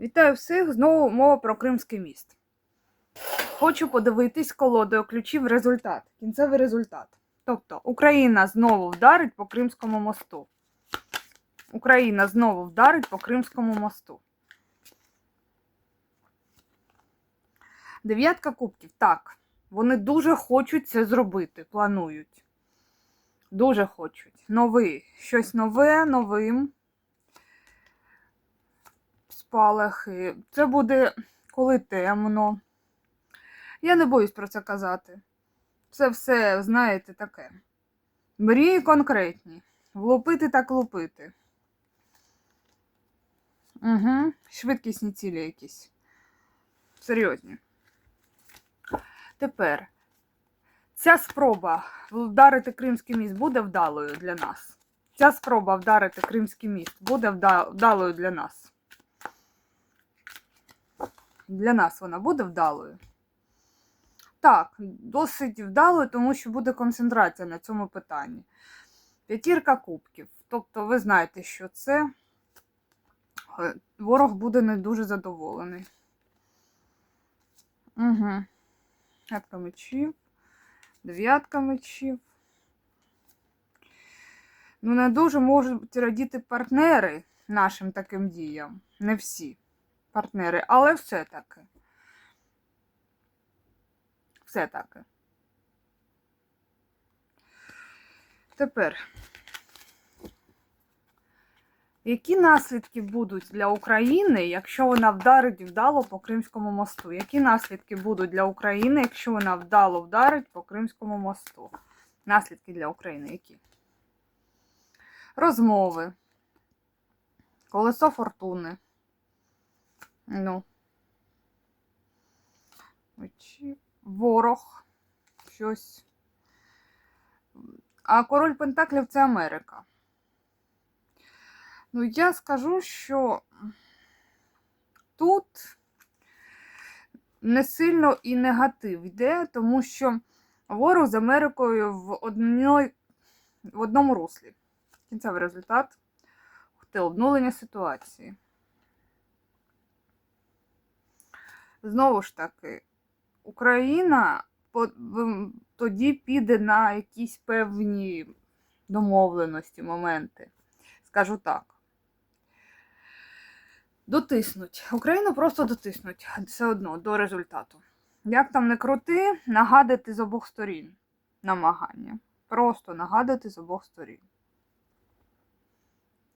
Вітаю всіх! Знову мова про Кримський міст. Хочу подивитись колодою ключів результат, кінцевий результат. Тобто Україна знову вдарить по Кримському мосту. Україна знову вдарить по Кримському мосту. Дев'ятка кубків. Так, вони дуже хочуть це зробити, планують. Дуже хочуть. Новий. Щось нове, новим. Спалахи. Це буде коли темно. Я не боюсь про це казати. Це все, знаєте, таке. Мрії конкретні. Влупити так лупити. Угу. Швидкісні цілі якісь. Серйозні. Тепер ця спроба вдарити Кримський міст буде вдалою для нас. Ця спроба вдарити Кримський міст буде вдалою для нас. Для нас вона буде вдалою. Так, досить вдалою, тому що буде концентрація на цьому питанні. П'ятірка кубків. Тобто, ви знаєте, що це е, ворог буде не дуже задоволений. Угу. П'ятка мечів, дев'ятка мечів. Ну, не дуже можуть радіти партнери нашим таким діям. Не всі партнери, але все-таки. Все-таки. Тепер. Які наслідки будуть для України, якщо вона вдарить вдало по Кримському мосту? Які наслідки будуть для України, якщо вона вдало вдарить по Кримському мосту? Наслідки для України які? Розмови. Колесо фортуни. Ну. Мечі. Ворог. Щось. А король Пентаклів це Америка. Ну, я скажу, що тут не сильно і негатив йде, тому що ворог з Америкою в, одной, в одному руслі. Кінцевий результат те обнулення ситуації. Знову ж таки, Україна тоді піде на якісь певні домовленості, моменти. Скажу так. Дотиснуть. Україну просто дотиснуть все одно до результату. Як там не крути, нагадати з обох сторін намагання. Просто нагадати з обох сторін.